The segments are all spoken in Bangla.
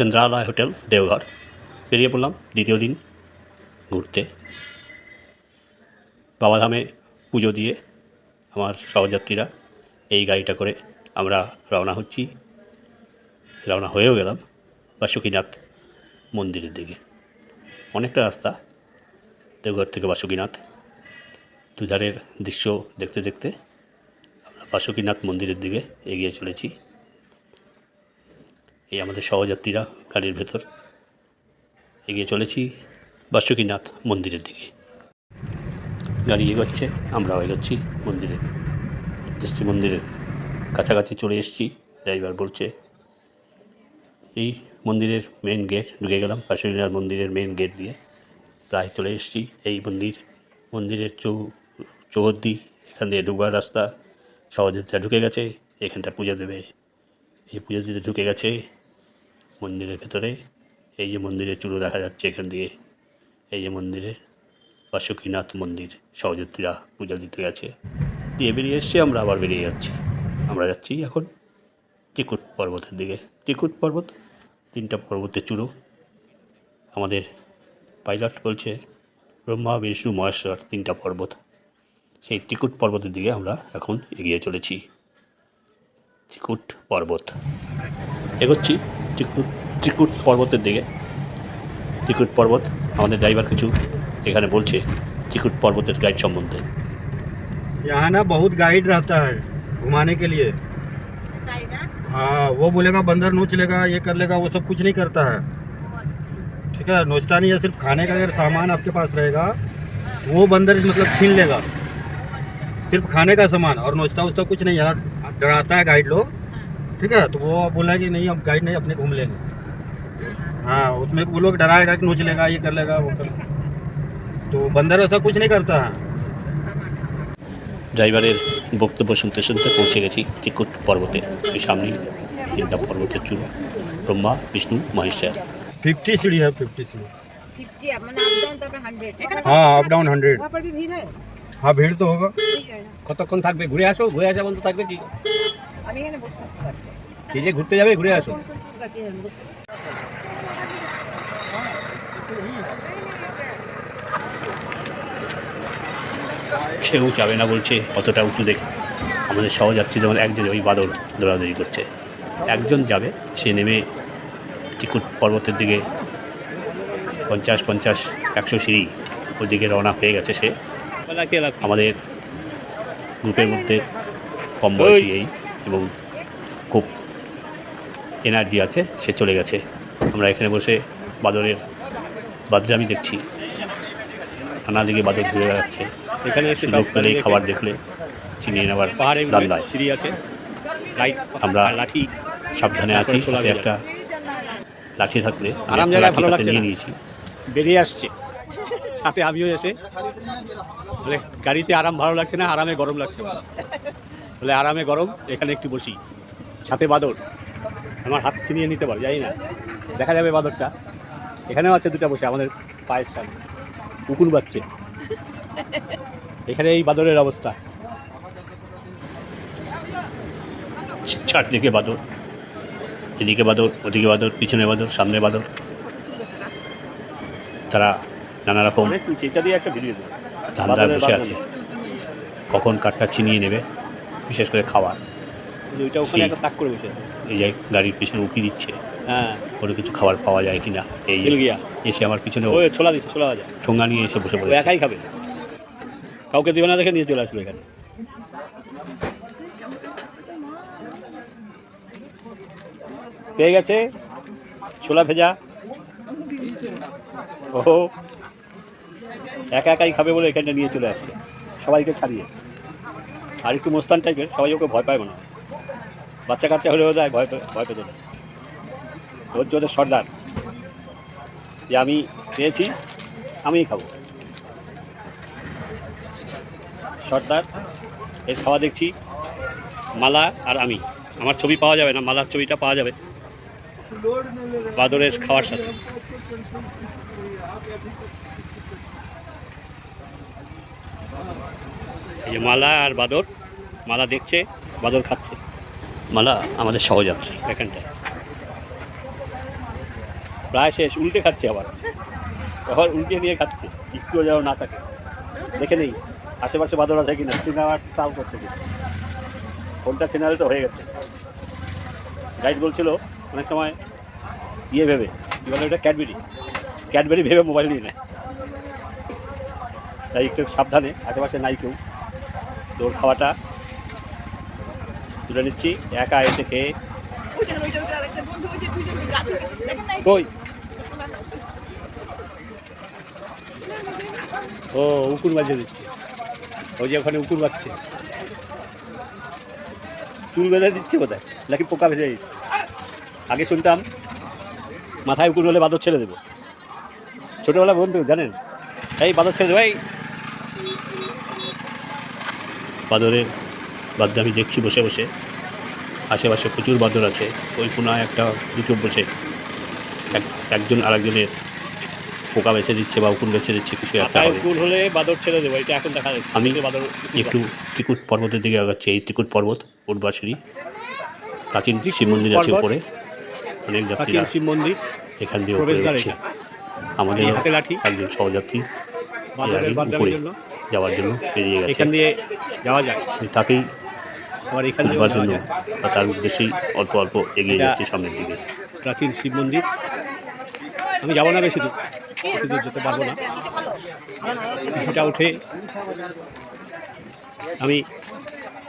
চন্দ্রালয় হোটেল, দেওঘর। বেরিয়ে পড়লাম দ্বিতীয় দিন ঘুরতে। বাবাধামে পুজো দিয়ে আমার সহযাত্রীরা এই গাড়িটা করে আমরা রওনা হচ্ছি। রওনা হয়েও গেলাম বাসুকীনাথ মন্দিরের দিকে। অনেকটা রাস্তা দেওঘর থেকে বাসুকীনাথ। দুধারের দৃশ্য দেখতে দেখতে আমরা বাসুকীনাথ মন্দিরের দিকে এগিয়ে চলেছি। এই আমাদের সহযাত্রীরা গাড়ির ভেতর। এগিয়ে চলেছি বাসুকীনাথ মন্দিরের দিকে। গাড়ি এগোচ্ছে, আমরাও এগোচ্ছি মন্দিরে এসছি মন্দিরের কাছাকাছি চলে এসেছি। ড্রাইভার বলছে, এই মন্দিরের মেন গেট ঢুকে গেলাম বাসুকীনাথ মন্দিরের মেন গেট দিয়ে। প্রায় চলে এসেছি এই মন্দির, মন্দিরের চৌ, চৌহদ্দি, এখান দিয়ে ঢুকবার রাস্তা। সহযোগিতা ঢুকে গেছে, এখানটা পুজো দেবে। এই পুজো দিতে ঢুকে গেছে মন্দিরের ভেতরে। এই যে মন্দিরের চুলো দেখা যাচ্ছে এখান দিয়ে। এই যে মন্দিরে বাসুকীনাথ মন্দির সহযাত্রীরা পূজা দিতে গেছে। দিয়ে বেরিয়ে এসছে, আমরা আবার বেরিয়ে যাচ্ছি। আমরা যাচ্ছি এখন চিকুট পর্বতের দিকে। চিকুট পর্বত, তিনটা পর্বতের চূড়ো। আমাদের পাইলট বলছে, ব্রহ্মা, বিষ্ণু, মহেশ্বর, তিনটা পর্বত। সেই ত্রিকুট পর্বতের দিকে আমরা এখন এগিয়ে চলেছি। ত্রিকুট পর্বত। এগোচ্ছি ত্রিকুট ত্রিকুট পর্বতের দিকে ত্রিকুট পর্বত আমাদের ড্রাইভার কিছু এখানে বলছে ত্রিকুট পর্বতের গাইড সম্বন্ধে यहाँ ना बहुत गाइड रहता है घुमाने के लिए हाँ वो बोलेगा बंदर नोच लेगा ये कर लेगा वो सब कुछ नहीं करता है ठीक है नोचता नहीं है सिर्फ खाने का अगर सामान आपके पास रहेगा वो बंदर मतलब छीन लेगा सिर्फ खाने का सामान और नोचता उसता कुछ नहीं है डराता है गाइड लोग ठीक है तो वो बोला कि नहीं अब गाइड नहीं अपने घूम लेंगे हाँ उसमें वो लोग डराएगा कि नोच लेगा ये कर लेगा वो कर लेगा तो बंदर ऐसा कुछ नहीं करता है ড্রাইভারের বক্তব্য শুনতে শুনতে পৌঁছে গেছি ত্রিকুট পর্বতে এই সামনেই তিনটা পর্বতের চূড়ো ব্রহ্মা বিষ্ণু মহেশ্বর फिफ्टी सीढ़ी है फिफ्टी सीढ़ी फिफ्टी মানে আপ ডাউন তারপরে হান্ড্রেড हाँ अप डाउन हंड्रेड वहाँ पर भी भीड़ है हाँ भीड़ तो होगा ठीक है ना কতক্ষণ থাকবে ঘুরে আসো ঘুরে আসা বন্ধ থাকবে কি আমি এখানে বসে থাকতে পারবো এই যে ঘুরতে যাবে ঘুরে আসো সেও যাবে না বলছে, অতটা উঁচু দেখে। আমাদের সহযাত্রী যেমন একজন, ওই বাদর দৌড়াদৌড়ি করছে। একজন যাবে, সে নেমে ত্রিকুট পর্বতের দিকে পঞ্চাশ পঞ্চাশ একশো সিঁড়ি ওদিকে রওনা হয়ে গেছে সে। আমাদের গ্রুপের মধ্যে কম বয়সী এই এবং খুব এনার্জি আছে, সে চলে গেছে। আমরা এখানে বসে বাদরের বাদরামি দেখছি। নানা দিকে বাদর ঘুরে বেড়াচ্ছে। এখানে এসে সব পেলেই খাবার দেখলে চিনিয়ে নেবার পাহাড়ে দান্দায়। সিঁড়ি আছে। গাইড আমরা লাঠি সাবধানে আছি। একটা লাঠি থাকলে আরাম জায়গায় ভালো লাগছে। নিয়ে নিয়েছি। বেরিয়ে আসছে। সাথে আমিও এসে। বলে গাড়িতে আরাম ভালো লাগছে না? আরামে গরম লাগছে। বলে আরামে গরম এখানে একটু বসি। সাথে বাদর। আমার হাত ছিনিয়ে নিতে পারে জানি না। দেখা যাবে বাদরটা। এখানেও আছে দুটা বসে আমাদের পায়ের সামনে। কুকুর বাচ্চে। এখানে এই বাদরের অবস্থা। চারদিকে বাদর এদিকে বাদর ওদিকে বাদর পিছনে বাদর সামনে বাদর। তারা নানা রকম এটা দিয়ে একটা ভিডিও ধান্দায় বসে আছে। কখন কাঠটা ছিনিয়ে নেবে বিশেষ করে ওইটা ওখানে একটা তাক করে বসে এই যে গাড়ির পিছনে উঁকি দিচ্ছে। হ্যাঁ। ওর কিছু খাবার পাওয়া যায় কিনা এই যে বেলগিয়া। এসে আমার পিছনে ছোলা দিচ্ছে ছোলা যায় ঠোঙা নিয়ে এসে বসে ও পড়েছে। একাই খাবে? কাউকে দিবে না দেখে নিয়ে চলে আসলো এখানে। পেয়ে গেছে, ছোলা ভেজা। ও একা একাই খাবে বলে এখানটা নিয়ে চলে আসছে। সবাইকে ছাড়িয়ে। আর একটু মোস্তান টাইপের সবাই ওকে ভয় পায় মনে হয়। বাচ্চা কাচ্চা হলেও যায়, ভয় ভয় পেত না। হচ্ছে ওদের সর্দার। যে আমি পেয়েছি, আমিই খাব। সর্দার, এর খাওয়া দেখছি। মালা আর আমি। আমার ছবি পাওয়া যাবে না, মালার ছবিটা পাওয়া যাবে। বাদরের খাওয়ার সাথে। এই যে মালা আর বাদর, মালা দেখছে, বাদর খাচ্ছে। মালা আমাদের সহযাত্রী, এখানটায়। প্রায় শেষ, উল্টে খাচ্ছে আবার। আবার উল্টে নিয়ে খাচ্ছে। একটুও যেন না থাকে। দেখে নেই। আশেপাশে বাদর আছে কিনা আবার তাও করছে কিনা ফোনটা চ্যানেল তো হয়ে গেছে। গাইড বলছিল, অনেক সময় ইয়ে ভেবে, কী বলে ওটা? ক্যাডবেরি ক্যাডবেরি ভেবে মোবাইল নিয়ে নেয়। তাই একটু সাবধানে, আশেপাশে নাই কেউ। ওর খাওয়াটা তুলে নিচ্ছি। একা এসে খেয়ে। ও, উকুন বাজিয়ে দিচ্ছে। ওই যে ওখানে উকুর বাজছে চুল বেঁধে দিচ্ছে বোধহয় নাকি পোকা ভেজে দিচ্ছে? আগে শুনতাম, মাথায় উকুর হলে বাদর ছেড়ে দেবো। ছোটোবেলা বন্ধু, জানেন? এই বাদর ছেড়ে দেবো, এই। বাদরের বাদ্য আমি দেখছি বসে বসে। আশেপাশে প্রচুর বাদর আছে। ওই কোনায় একটা দুটো বসে। এক একজন আরেকজনের পোকা বেছে দিচ্ছে বা উকুন বেছে দিচ্ছে কিছু একটা উকুর হলে বাদর ছেড়ে দেবো এটা এখন দেখা যাচ্ছে। আমি বাদর একটু ত্রিকুট পর্বতের দিকে আগাচ্ছি এই ত্রিকুট পর্বত উর্বাসিনী প্রাচীন শিব মন্দির আছে উপরে। অনেক যাত্রীরা প্রাচীন শিব মন্দির এখান দিয়ে উপরে যাচ্ছে। আমাদের এই হাতে লাঠি। একজন সহযাত্রী উপরে যাওয়ার জন্য বেরিয়ে গেছে। এখান দিয়ে যাওয়া যায়। তাকেই আবার এখান দিয়ে খুঁজবার জন্য বা তার উদ্দেশ্যেই অল্প অল্প এগিয়ে যাচ্ছে সামনের দিকে। প্রাচীন শিব মন্দির। আমি যাব না বেশি দূর। দূর যেতে পারব না। কিছুটা উঠে আমি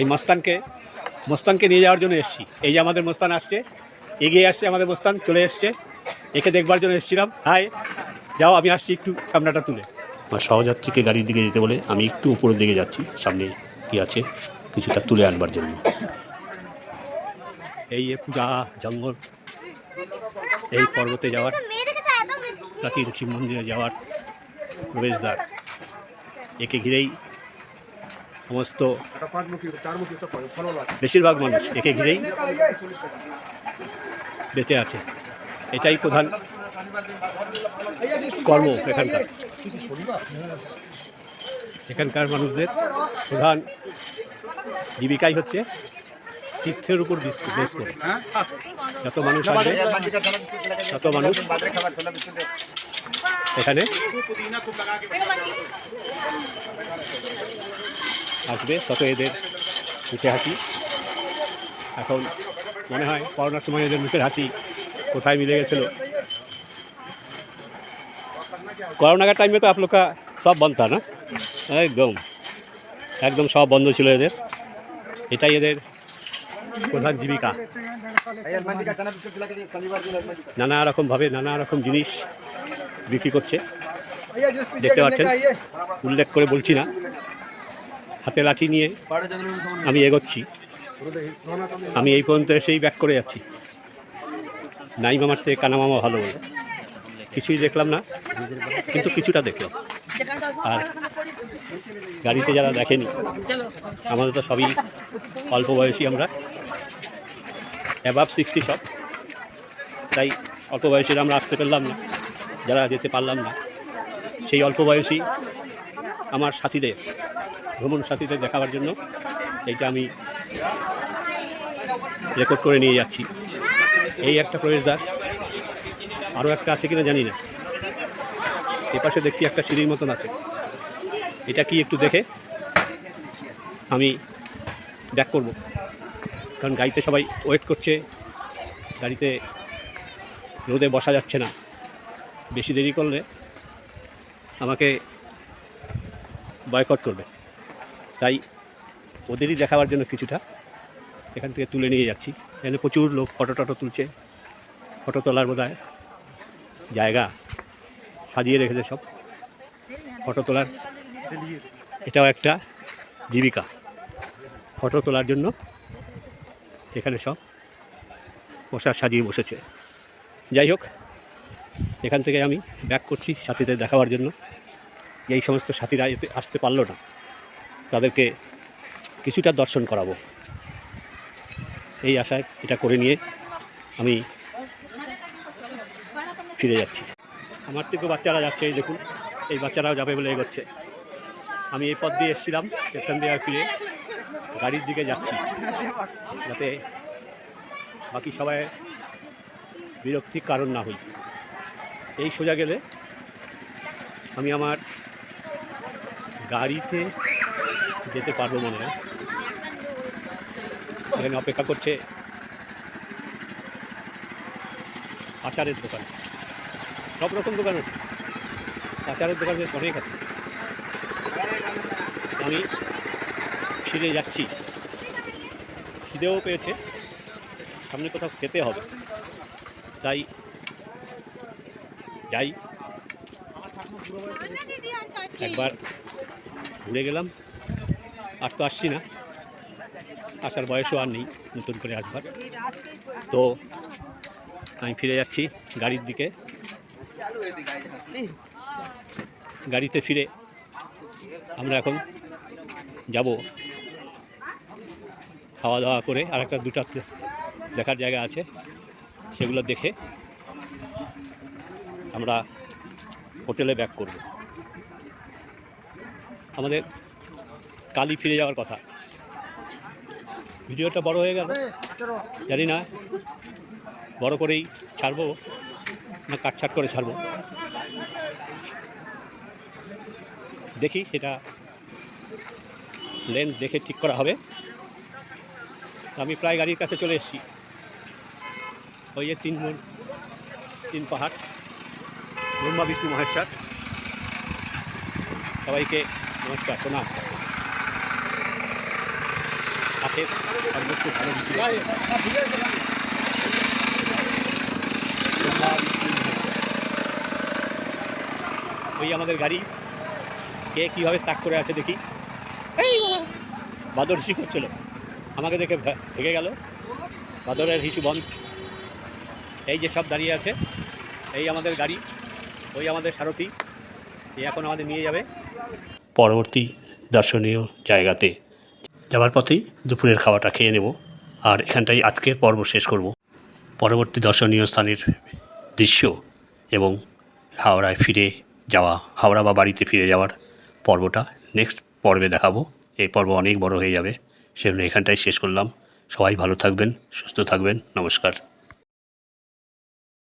এই মস্তানকে মস্তানকে নিয়ে যাওয়ার জন্য এসেছি। এই যে আমাদের মস্তান আসছে এগিয়ে আসছে আমাদের মস্তান চলে এসছে। একে দেখবার জন্য এসেছিলাম। হাই যাও আমি আসছি একটু ক্যামেরাটা তুলে। আমার সহযাত্রীকে গাড়ির দিকে যেতে বলে আমি একটু উপরের দিকে যাচ্ছি সামনে কি আছে কিছুটা তুলে আনবার জন্য। এই পূজা জঙ্গল এই পর্বতে যাওয়ার প্রাচীন শিব মন্দিরে যাওয়ার প্রবেশদ্বার। একে ঘিরেই সমস্ত বেশিরভাগ মানুষ একে ঘিরেই বেঁচে আছে। এটাই প্রধান কর্ম এখানকার। এখানকার মানুষদের প্রধান জীবিকাই হচ্ছে তীর্থের উপর বেশ করে। যত মানুষ আসবে তত মানুষ এখানে আসবে তত এদের মুখে হাসি এখন মনে হয় করোনার সময় এদের মুখের হাসি কোথায় মিলে গেছিল করোনা का टाइम में तो आप लोग का सब बंद था ना একদম একদম সব বন্ধ ছিল এদের এটাই এদের প্রধান জীবিকা নানা রকমভাবে নানা রকম জিনিস বিক্রি করছে। দেখতে পাচ্ছেন? উল্লেখ করে বলছি না। হাতে লাঠি নিয়ে আমি এগোচ্ছি। আমি এই পর্যন্ত এসেই ব্যাক করে যাচ্ছি। নাই মামার থেকে কানা মামা ভালো বলে। কিছুই দেখলাম না কিন্তু কিছুটা দেখলাম। আর গাড়িতে যারা দেখেনি আমাদের তো সবই অল্প বয়সী আমরা। অ্যাবাভ সিক্সটি সব। তাই অল্প বয়সীরা আমরা আসতে পারলাম না। যারা যেতে পারলাম না, সেই অল্প বয়সী আমার সাথীদের, ভ্রমণ সাথীদের দেখাবার জন্য এইটা আমি রেকর্ড করে নিয়ে যাচ্ছি। এই একটা প্রবেশদ্বার, আরও একটা আছে কিনা জানি না। এপাশে দেখছি একটা সিঁড়ির মতন আছে। এটা কি একটু দেখে আমি ব্যাক করব। কারণ গাড়িতে সবাই ওয়েট করছে, গাড়িতে রোদে বসা যাচ্ছে না। বেশি দেরি করলে আমাকে বয়কট করবে। তাই ওদেরই দেখাবার জন্য কিছুটা এখান থেকে তুলে নিয়ে যাচ্ছি। এখানে প্রচুর লোক ফটো টটো তুলছে ফটো তোলার বোধ জায়গা সাজিয়ে রেখেছে সব। ফটো তোলার এটাও একটা জীবিকা। ফটো তোলার জন্য এখানে সব পোশাক সাজিয়ে বসেছে। যাই হোক এখান থেকে আমি ব্যাক করছি সাথীদের দেখাবার জন্য। এই সমস্ত সাথীরা এতে আসতে পারল না। তাদেরকে কিছুটা দর্শন করাবো। এই আশায় এটা করে নিয়ে আমি ফিরে যাচ্ছি। আমার থেকেও বাচ্চারা যাচ্ছে, এই দেখুন, এই বাচ্চারাও যাবে বলে এগোচ্ছে। আমি এই পথ দিয়ে এসেছিলাম, এখান দিয়ে আর ফিরে গাড়ির দিকে যাচ্ছি, যাতে বাকি সবাই বিরক্তির কারণ না হই। এই সোজা গেলে আমি আমার গাড়িতে যেতে পারব মনে হয়। এখানে অপেক্ষা করছে আচারের দোকান। সব রকম দোকান আছে। আচারের দোকান বেশ অনেক আছে। আমি ফিরে যাচ্ছি। খিদেও পেয়েছে। সামনে কোথাও খেতে হবে। তাই যাই। একবার ঘুরে গেলাম। আর তো আসছি না। আসার বয়সও আর নেই, নতুন করে আসবার। তো আমি ফিরে যাচ্ছি গাড়ির দিকে। গাড়িতে ফিরে আমরা এখন যাব। খাওয়া দাওয়া করে আর একটা দুটা দেখার জায়গা আছে, সেগুলো দেখে আমরা হোটেলে ব্যাক করব। আমাদের কালি ফিরে যাওয়ার কথা। ভিডিওটা বড় হয়ে গেল। জানি না, বড় করেই ছাড়বো না কাটছাট করে ছাড়বো। দেখি সেটা লেন্থ দেখে ঠিক করা হবে। আমি প্রায় গাড়ির কাছে চলে এসেছি। ওই যে তিন তিন পাহাড়। ব্রহ্মা বিষ্ণু মহেশ্বর সবাইকে নমস্কার, প্রণাম। ওই আমাদের গাড়ি। কে কীভাবে তাক করে আছে দেখি। এই! বাদর হিসু করছিল আমাকে দেখে ভে- ভেগে গেল। বাদরের হিসু বন্ধ। এই যে সব দাঁড়িয়ে আছে, এই আমাদের গাড়ি। ওই আমাদের সারথি এখন আমাদের নিয়ে যাবে। পরবর্তী দর্শনীয় জায়গাতে যাওয়ার পথেই দুপুরের খাওয়াটা খেয়ে নেব আর এখানটাই আজকের পর্ব শেষ করব। পরবর্তী দর্শনীয় স্থানের দৃশ্য এবং হাওড়ায় ফিরে যাওয়া, হাওড়া বা বাড়িতে ফিরে যাওয়ার পর্বটা নেক্সট পর্বে দেখাবো। এই পর্ব অনেক বড় হয়ে যাবে, সেজন্য এখানটাই শেষ করলাম। সবাই ভালো থাকবেন, সুস্থ থাকবেন, নমস্কার।